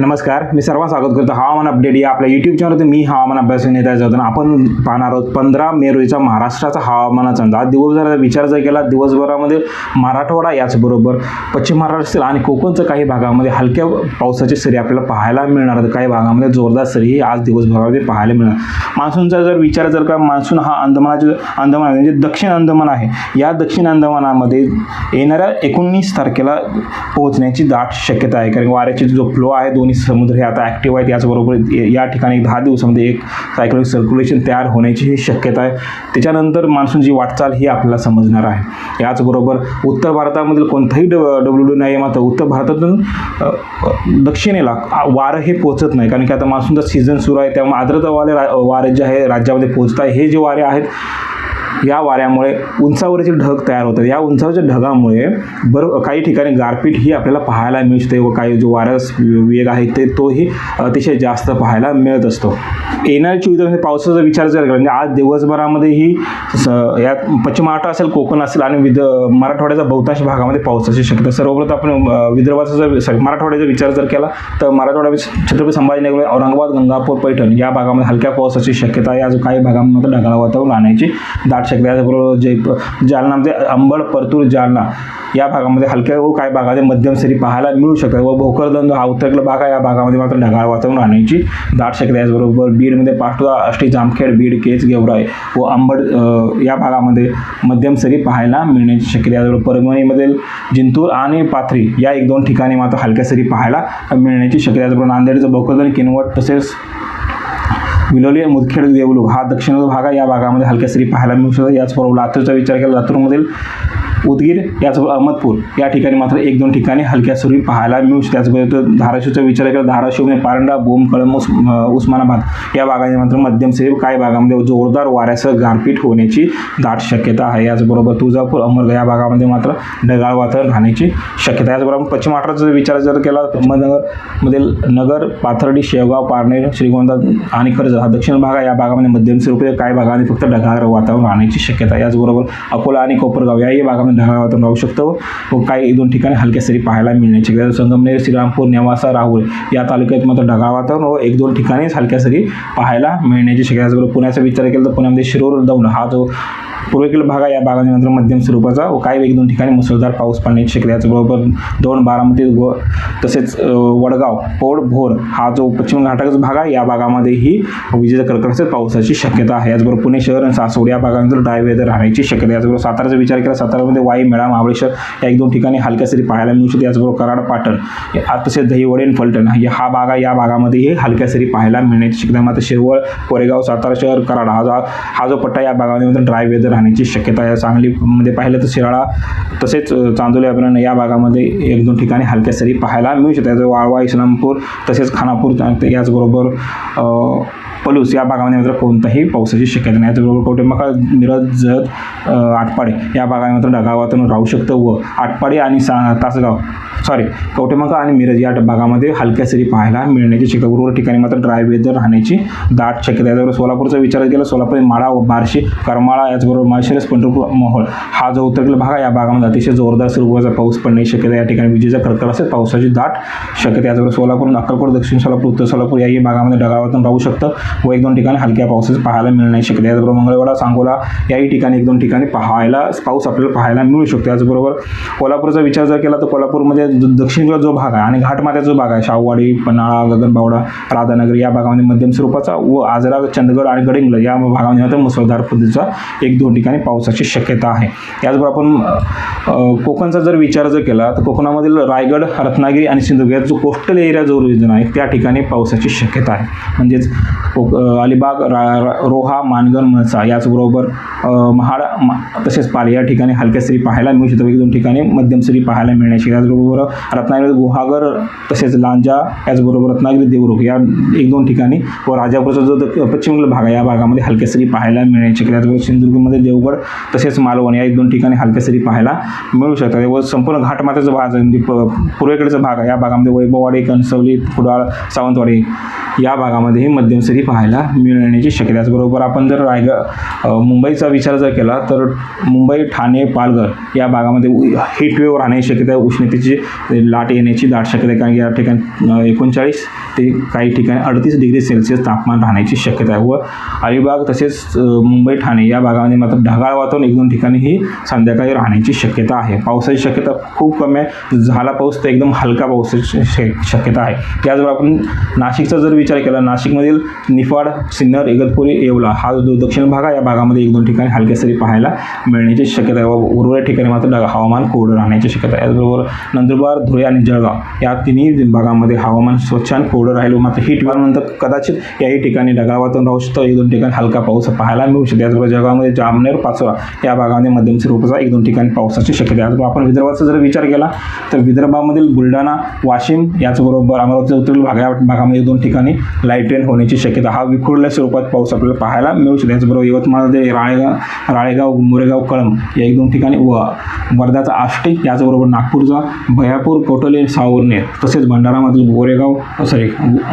नमस्कार मी सर्वांना स्वागत करतो हवामान अपडेट या आपल्या युट्यूब चॅनलवरती मी हवामान अभ्यास नेता जातो आपण पाहणार आहोत पंधरा मे रोजीचा महाराष्ट्राचा हवामानाचा अंदाज. आज दिवसभराचा विचार जर केला दिवसभरामध्ये मराठवाडा याचबरोबर पश्चिम महाराष्ट्र आणि कोकणच्या काही भागामध्ये हलक्या पावसाची सरी आपल्याला पाहायला मिळणार काही भागामध्ये जोरदार सरीही आज दिवसभरामध्ये पाहायला मिळणार मान्सूनचा जर विचार जर का मान्सून हा अंदमानाचे अंदमान म्हणजे दक्षिण अंदमान आहे. या दक्षिण अंदमानामध्ये येणाऱ्या एकोणीस तारखेला पोहोचण्याची दाट शक्यता आहे. कारण वाऱ्याची जो फ्लो आहे दोन दोन्ही समुद्र हे आता ॲक्टिव्ह आहेत. याचबरोबर या ठिकाणी दहा दिवसामध्ये एक सायक्लोनिक सर्क्युलेशन तयार होण्याची ही शक्यता आहे. त्याच्यानंतर मान्सूनची वाटचाल ही आपल्याला समजणार आहे. याचबरोबर उत्तर भारतामधील कोणताही ड डब्ल्यू डी नाही आहे मात्र उत्तर भारतातून दक्षिणेला वारं हे पोचत नाही. कारण की आता मान्सूनचा सीझन सुरू आहे. त्यामुळे आर्द्रतावाले रा वारे जे आहे राज्यामध्ये पोचत आहे हे जे वारे आहेत या वाऱ्यामुळे उंचावरचे ढग तयार होतात. या उंचावरच्या ढगामुळे बरं काही ठिकाणी गारपीट ही आपल्याला पाहायला मिळते व काही जो वाऱ्यास वेग आहे ते तोही अतिशय जास्त पाहायला मिळत असतो. येणाऱ्या चोवीस म्हणजे पावसाचा विचार जर केला म्हणजे आज दिवसभरामध्येही स यात पश्चिम महाराष्ट्र असेल कोकण असेल आणि विद मराठवाड्याचा बहुतांश भागामध्ये पावसाची शक्यता सर्वप्रथम आपण विदर्भाचा जर सॉरी मराठवाड्याचा विचार जर केला तर मराठवाड्यामध्ये छत्रपती संभाजीनगर औरंगाबाद गंगापूर पैठण या भागामध्ये हलक्या पावसाची शक्यता या जो काही भागांमध्ये ढगाळ वातावरण राहण्याची दाट शक्यता त्याचबरोबर जय जालनामध्ये अंबड परतूर जालना या भागामध्ये हलक्या व काही भागामध्ये मध्यम सरी पाहायला मिळू शकतात व भोकरदंड हा उत्तरेकडला भाग आहे. या भागामध्ये मात्र ढगाळ वातावरण राहण्याची दाट शक्यता त्याचबरोबर बीडमध्ये पाठोदा अष्टी जामखेड बीड केज गेवराय व अंबड या भागामध्ये मध्यम सरी पाहायला मिळण्याची शक्यता त्याचबरोबर परभणीमधील जिंतूर आणि पाथरी या एक दोन ठिकाणी मात्र हलक्या सरी पाहायला मिळण्याची शक्यता त्याचबरोबर नांदेडचं भोकरदन किनवट तसेच विलोली मुदखेड देवलूक हा दक्षिण भाग आहे. या भागामध्ये हलक्या सरी पाहायला मिळू शकतात. याचबरोबर लातूरचा विचार केला लातूरमधील उदगीर याचबरोबर अहमदपूर. या ठिकाणी मात्र एक दोन ठिकाणी हलक्या सरी पाहायला मिळू त्याचबरोबर धाराशिवचा विचार केला धाराशिवमध्ये पारंडा बोम कळम उस उस्मानाबाद या भागामध्ये मात्र मध्यम सरी काही भागामध्ये जोरदार वाऱ्यासह गारपीट होण्याची दाट शक्यता आहे. याचबरोबर तुळजापूर अमरगाव या भागामध्ये मात्र ढगाळ वातावरण राहण्याची शक्यता याचबरोबर पश्चिम महाराष्ट्राचा विचार जर केला अहमदनगरमधील नगर पाथर्डी शेवगाव पारनेर श्रीगोंदा आणि कर्ज हा दक्षिण भाग या भागामध्ये मध्यम स्वरूपी काही भागामध्ये फक्त ढगाळ वातावरण राहण्याची शक्यता याचबरोबर अकोला आणि कोपरगाव याही भागामध्ये ढगाळ वातावरण राहू शकतो. व काही दोन ठिकाणी हलक्या सरी पाहायला मिळण्याची शक्यता संगमनेर श्रीरामपूर नेवासा राहुल या तालुक्यात मात्र ढगाळ वातावरण व एक दोन ठिकाणीच हलक्या सरी पाहायला मिळण्याची शक्यता पुण्याचा विचार केला तर पुण्यामध्ये शिरोर दौंड हा जो पूर्वेकडील भागा या भागामध्ये मध्यम स्वरूपाचा व काही एक दोन ठिकाणी मुसळधार पाऊस पडण्याची शक्यता याचबरोबर दोन बारामती व तसेच वडगाव पोड भोर हा जो पश्चिम घाटाचा भाग आहे या भागामध्येही विजेचा कडकडाटाच्या पावसाची शक्यता आहे. याचबरोबर पुणे शहर आणि सासवड या भागामध्ये ड्राय वेदर राहण्याची शक्यता याचबरोबर साताराचा विचार केला सातारामध्ये वाई मेळा महाबळेश्वर या एक दोन ठिकाणी हलक्या सरी पाहायला मिळू शकते याचबरोबर कराड पाटण तसेच दहिवडे आणि फलटण हा भाग आहे. या भागामध्येही हलक्या सरी पाहायला मिळण्याची शक्यता मात्र शिरवळ कोरेगाव सातारा शहर कराड हा जो हा जो पट्टा या भागामध्ये ड्राय वेदर राहण्याची शक्यता आहे. सांगलीमध्ये पाहिलं तर शिराळा तसेच चांदोली अभयारण्य या भागामध्ये एक दोन ठिकाणी हलक्या सरी पाहायला मिळू शकतात. वाळवा इस्लामपूर तसेच खानापूर याचबरोबर पलूस या भागामध्ये मात्र कोणताही पावसाची शक्यता नाही. याचबरोबर कवटेमका मिरज जत आटपाडे या भागामध्ये मात्र ढगाळ वातावरण राहू शकतं व आटपाडे आणि सा तासगाव सॉरी कवटेमका आणि मिरज या भागामध्ये हलक्या सरी पाहायला मिळण्याची शक्यता. ठिकाणी मात्र ड्राय वेदर राहण्याची दाट शक्यता याचबरोबर त्याचबरोबर सोलापूरचा विचार केला सोलापूर माळा व बार्शी करमाळा याचबरोबर माळशिरस पंढरपूर मोहोळ हा जो उत्तरेकडील भाग आहे या भागामध्ये अतिशय जोरदार स्वरूपाचा पाऊस पडण्याची शक्यता या ठिकाणी विजेचा कडकड असेल पावसाची दाट शक्यता याचबरोबर सोलापूर अक्कलकोट दक्षिण सोलापूर उत्तर सोलापूर याही भागामध्ये ढगावातून राहू शकतं. व एक दोन ठिकाणी हलक्या पावसाचं पाहायला मिळण्याची शक्यता त्याचबरोबर याचबरोबर मंगळवाडा सांगोला याही ठिकाणी एक दोन ठिकाणी पाहायला पाऊस आपल्याला पाहायला मिळू शकतो. त्याचबरोबर कोल्हापूरचा विचार जर केला तर कोल्हापूरमध्ये दक्षिणेला जो भाग आहे आणि घाटमाथ्याचा जो भाग आहे शाहूवाडी पन्हाळा गगनबावडा राधानगर या भागामध्ये मध्यम स्वरूपाचा व आजरा चंदगड आणि गडिंगलज या भागामध्ये मात्र मुसळधार पद्धतीचा एक दोन ठिकाणी पावसाची शक्यता आहे. त्याचबरोबर आपण कोकणचा जर विचार जर केला तर कोकणामधील रायगड रत्नागिरी आणि सिंधुदुर्ग जो कोस्टल एरिया जो रिजन आहे त्या ठिकाणी पावसाची शक्यता आहे. म्हणजेच अलिबाग रा रा- रोहा मानगड म्हसा याचबरोबर महाड मा- तसेच पाल या ठिकाणी हलक्या सरी पाहायला मिळू शकतात. एक दोन ठिकाणी मध्यम सरी पाहायला मिळण्याची. याचबरोबर रत्नागिरी गुहागर तसेच लांजा याचबरोबर रत्नागिरी देवरुख या एक दोन ठिकाणी व राजापूरचा जो पश्चिम भाग आहे या भागामध्ये हलक्या सरी पाहायला मिळण्याची त्याचबरोबर सिंधुदुर्गमध्ये देवगड तसेच मालवण या एक दोन ठिकाणी हलक्या सरी पाहायला मिळू शकतात. व संपूर्ण घाटमाथ्याचा भाग आहे म्हणजे प- पूर्वेकडचा भाग आहे. या भागामध्ये वैभववाडी कणसवली कुडाळ सावंतवाडी या भागामध्येही मध्यम सरी पाहायला मिळण्याची शक्यता त्याचबरोबर आपण जर रायगड मुंबईचा विचार जर केला तर मुंबई ठाणे पालघर या भागामध्ये हिटवेव राहण्याची शक्यता आहे. उष्णतेची लाट येण्याची दाट शक्यता आहे. कारण की या ठिकाणी एकोणचाळीस ते काही ठिकाणी अडतीस डिग्री सेल्सिअस तापमान राहण्याची शक्यता आहे. व अलिबाग तसेच मुंबई ठाणे या भागामध्ये मात्र ढगाळ वातावरण एक दोन ठिकाणी ही संध्याकाळी राहण्याची शक्यता आहे. पावसाची शक्यता खूप कमी आहे. झाला पाऊस तर एकदम हलका पावसाची शे- शक्यता आहे. त्याचबरोबर आपण नाशिकचा जर विचार केला नाशिकमधील निफाड सिन्नर इगतपुरी येवला हा जो दक्षिण भाग आहे या भागामध्ये एक दोन ठिकाणी हलक्या सरी पाहायला मिळण्याची शक्यता आहे. व उर्वरित ठिकाणी मात्र ढग- हवामान कोरडं राहण्याची शक्यता आहे. याचबरोबर नंदुरबार धुळे आणि जळगाव या तिन्ही भागामध्ये हवामान स्वच्छ आणि कोरडं राहील मात्र ही नंतर कदाचित याही ठिकाणी ढगाळ वातावरण राहू शकतं. एक दोन ठिकाणी हलका पाऊस पाहायला मिळू शकतो. याचबरोबर जळगावमध्ये जामनेर पाचोरा या भागामध्ये मध्यम स्वरूपाचा एक दोन ठिकाणी पावसाची शक्यता आहे. आपण विदर्भाचा जर विचार केला तर विदर्भामधील बुलढाणा वाशिम याचबरोबर अमरावती उत्तर भागा या भागामध्ये दोन ठिकाणी लाइट रेन होण्याची शक्यता हा विखुरल्या स्वरूपात पाऊस आपल्याला पाहायला मिळू शकतो त्याचबरोबर यवतमाळमध्ये राळेगाव राळेगाव मोरेगाव कळंब या एक दोन ठिकाणी व वर्धाचा आष्टी याचबरोबर नागपूरचा भयापूर कोटोले सावरनेर तसेच भंडारामधील गोरेगाव सॉरी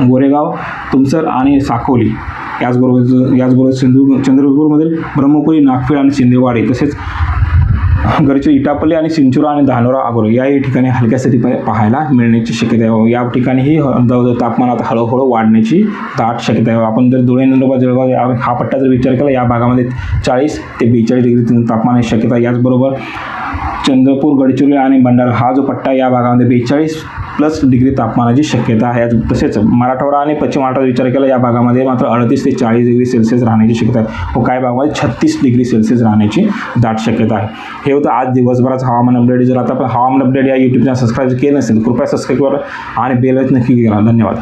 गोरेगाव तुमसर आणि साकोली. याचबरोबर याचबरोबर सिंधू चंद्रपूरमधील ब्रह्मपुरी नागपूर आणि शिंदेवाडी तसेच गडचिर इटापल्ली आणि चिंचुरा आणि धानोरा आगोर याही ठिकाणी हलक्या सरी पाहायला मिळण्याची शक्यता आहे. या ठिकाणीही ह- तापमान आता हळूहळू वाढण्याची दाट शक्यता आहे. आपण जर धुळे नंदुरबार जळगाव हा पट्टा जर विचार केला या भागामध्ये चाळीस ते बेचाळीस डिग्री तापमान शक्यता याचबरोबर चंद्रपूर गडचिरोली आणि भंडारा हा जो पट्टा या भागामध्ये बेचाळीस प्लस डिग्री तापमानाची शक्यता आहे. तसेच मराठवाडा आणि पश्चिम महाराष्ट्राचा विचार केला या भागामध्ये मात्र अडतीस ते चाळीस डिग्री सेल्सिअस राहण्याची शक्यता आहे. व काही भागामध्ये छत्तीस डिग्री सेल्सिअस राहण्याची दाट शक्यता आहे. हे होतं आज दिवसभराचं हवामान अपडेट जर आता आपण हवामान अपडेट या यूट्यूब चॅनल सबस्क्राईब केलं नसेल कृपया सबस्क्राईब करा आणि बेलच नक्की करा. धन्यवाद.